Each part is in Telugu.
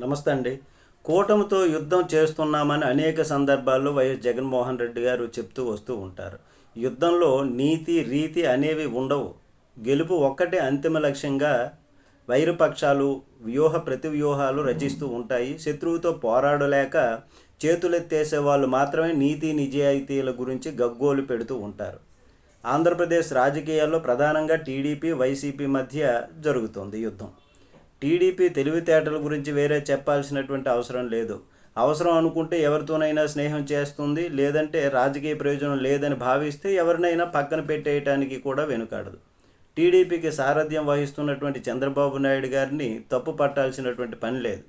నమస్తే అండి. కూటమితో యుద్ధం చేస్తున్నామని అనేక సందర్భాల్లో వైఎస్ జగన్మోహన్ రెడ్డి గారు చెప్తూ వస్తూ ఉంటారు. యుద్ధంలో నీతి రీతి అనేవి ఉండవు. గెలుపు ఒక్కటే అంతిమ లక్ష్యంగా వైరపక్షాలు వ్యూహ ప్రతివ్యూహాలు రచిస్తూ ఉంటాయి. శత్రువుతో పోరాడలేక చేతులెత్తేసే వాళ్ళు మాత్రమే నీతి నిజాయితీల గురించి గగ్గోలు పెడుతూ ఉంటారు. ఆంధ్రప్రదేశ్ రాజకీయాల్లో ప్రధానంగా టీడీపీ వైసీపీ మధ్య జరుగుతుంది యుద్ధం. టీడీపీ తెలివితేటల గురించి వేరే చెప్పాల్సినటువంటి అవసరం లేదు. అవసరం అనుకుంటే ఎవరితోనైనా స్నేహం చేస్తుంది లేదంటే రాజకీయ ప్రయోజనం లేదని భావిస్తే ఎవరినైనా పక్కన పెట్టేయటానికి కూడా వెనుకాడదు. టీడీపీకి సారథ్యం వహిస్తున్నటువంటి చంద్రబాబు నాయుడు గారిని తప్పు పట్టాల్సినటువంటి పని లేదు.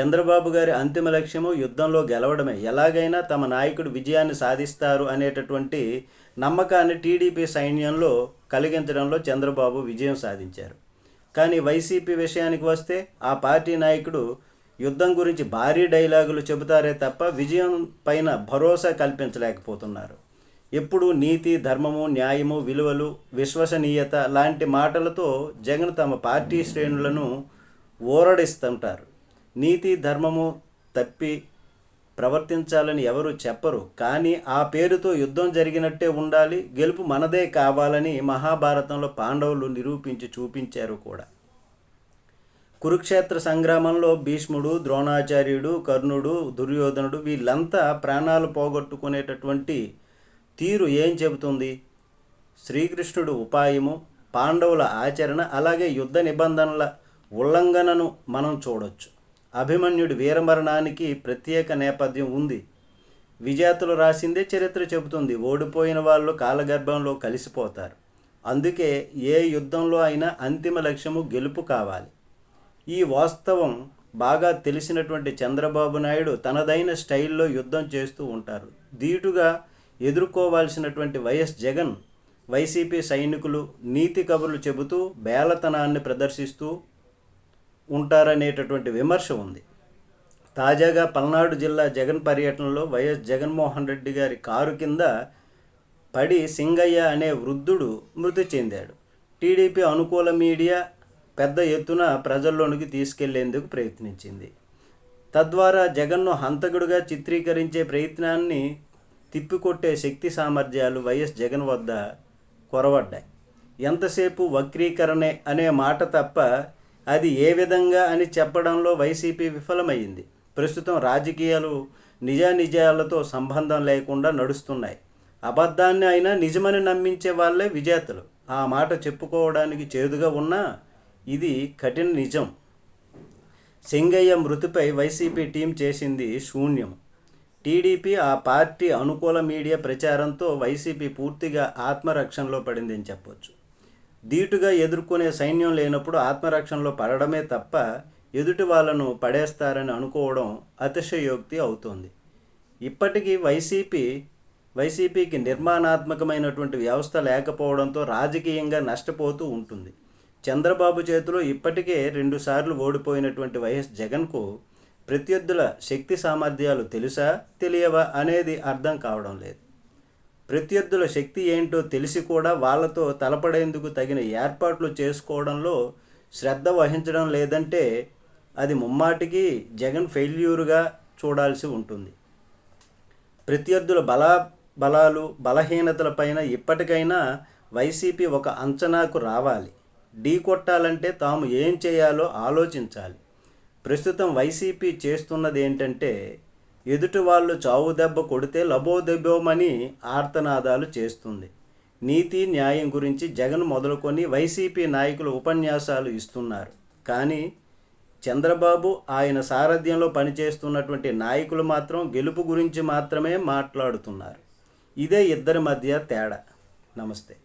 చంద్రబాబు గారి అంతిమ లక్ష్యము యుద్ధంలో గెలవడమే. ఎలాగైనా తమ నాయకుడు విజయాన్ని సాధిస్తారు అనేటటువంటి నమ్మకాన్ని టీడీపీ సైన్యంలో కలిగించడంలో చంద్రబాబు విజయం సాధించారు. కానీ వైసీపీ విషయానికి వస్తే ఆ పార్టీ నాయకుడు యుద్ధం గురించి భారీ డైలాగులు చెబుతారే తప్ప విజయం పైన భరోసా కల్పించలేకపోతున్నారు. ఎప్పుడు నీతి ధర్మము న్యాయము విలువలు విశ్వసనీయత లాంటి మాటలతో జగన్ తమ పార్టీ శ్రేణులను ఊరడిస్తుంటారు నీతి ధర్మము తప్పి ప్రవర్తించాలని ఎవరు చెప్పరు. కానీ ఆ పేరుతో యుద్ధం జరిగినట్టే ఉండాలి. గెలుపు మనదే కావాలని మహాభారతంలో పాండవులు నిరూపించి చూపించారు కూడా. కురుక్షేత్ర సంగ్రామంలో భీష్ముడు ద్రోణాచార్యుడు కర్ణుడు దుర్యోధనుడు వీళ్ళంతా ప్రాణాలు పోగొట్టుకునేటటువంటి తీరు ఏం చెబుతుంది? శ్రీకృష్ణుడు ఉపాయము పాండవుల ఆచరణ అలాగే యుద్ధ నిబంధనల ఉల్లంఘనను మనం చూడొచ్చు. అభిమన్యుడి వీరమరణానికి ప్రత్యేక నేపథ్యం ఉంది. విజేతలు రాసిందే చరిత్ర చెబుతుంది. ఓడిపోయిన వాళ్ళు కాలగర్భంలో కలిసిపోతారు. అందుకే ఏ యుద్ధంలో అయినా అంతిమ లక్ష్యము గెలుపు కావాలి. ఈ వాస్తవం బాగా తెలిసినటువంటి చంద్రబాబు నాయుడు తనదైన స్టైల్లో యుద్ధం చేస్తూ ఉంటారు. ధీటుగా ఎదుర్కోవాల్సినటువంటి వైఎస్ జగన్ వైసీపీ సైనికులు నీతి కబుర్లు చెబుతూ బేలతనాన్ని ప్రదర్శిస్తూ ఉంటారనేటటువంటి విమర్శ ఉంది. తాజాగా పల్నాడు జిల్లా జగన్ పర్యటనలో వైఎస్ జగన్మోహన్ రెడ్డి గారి కారు కింద పడి సింగయ్య అనే వృద్ధుడు మృతి చెందాడు. టీడీపీ అనుకూల మీడియా పెద్ద ఎత్తున ప్రజల్లోనికి తీసుకెళ్ళేందుకు ప్రయత్నించింది. తద్వారా జగన్ను హంతకుడుగా చిత్రీకరించే ప్రయత్నాన్ని తిప్పికొట్టే శక్తి సామర్థ్యాలు వైఎస్ జగన్ వద్ద కొరవడ్డాయి. ఎంతసేపు వక్రీకరణే అనే మాట తప్ప అది ఏ విధంగా అని చెప్పడంలో వైసీపీ విఫలమైంది ప్రస్తుతం రాజకీయాలు నిజానిజాలతో సంబంధం లేకుండా నడుస్తున్నాయి. అబద్ధాన్ని అయినా నిజమని నమ్మించే వాళ్ళే విజేతలు. ఆ మాట చెప్పుకోవడానికి చేదుగా ఉన్నా ఇది కఠిన నిజం. సింగయ్య మృతిపై వైసీపీ టీం చేసింది శూన్యం. టీడీపీ ఆ పార్టీ అనుకూల మీడియా ప్రచారంతో వైసీపీ పూర్తిగా ఆత్మరక్షణలో పడిందని చెప్పొచ్చు. ధీటుగా ఎదుర్కొనే సైన్యం లేనప్పుడు ఆత్మరక్షణలో పడడమే తప్ప ఎదుటి వాళ్ళను పడేస్తారని అనుకోవడం అతిశయోక్తి అవుతోంది. ఇప్పటికీ వైసీపీ వైసీపీకి నిర్మాణాత్మకమైనటువంటి వ్యవస్థ లేకపోవడంతో రాజకీయంగా నష్టపోతూ ఉంటుంది. చంద్రబాబు చేతిలో ఇప్పటికే రెండుసార్లు ఓడిపోయినటువంటి వైఎస్ జగన్కు ప్రత్యర్థుల శక్తి సామర్థ్యాలు తెలుసా తెలియవా అనేది అర్థం కావడం లేదు. ప్రత్యర్థుల శక్తి ఏంటో తెలిసి కూడా వాళ్ళతో తలపడేందుకు తగిన ఏర్పాట్లు చేసుకోవడంలో శ్రద్ధ వహించడం లేదంటే అది ముమ్మాటికి జగన్ ఫెయిల్యూర్గా చూడాల్సి ఉంటుంది. ప్రత్యర్థుల బల బలాలు బలహీనతలపైన ఇప్పటికైనా వైసీపీ ఒక అంచనాకు రావాలి. ఢీ కొట్టాలంటే తాము ఏం చేయాలో ఆలోచించాలి. ప్రస్తుతం వైసీపీ చేస్తున్నది ఏంటంటే ఎదుటి వాళ్ళు చావు దెబ్బ కొడితే లబోదెబ్బోమని ఆర్తనాదాలు చేస్తుంది. నీతి న్యాయం గురించి జగన్ మొదలుకొని వైసీపీ నాయకులు ఉపన్యాసాలు ఇస్తున్నారు. కానీ చంద్రబాబు ఆయన సారథ్యంలో పనిచేస్తున్నటువంటి నాయకులు మాత్రం గెలుపు గురించి మాత్రమే మాట్లాడుతున్నారు. ఇదే ఇద్దరి మధ్య తేడా. నమస్తే.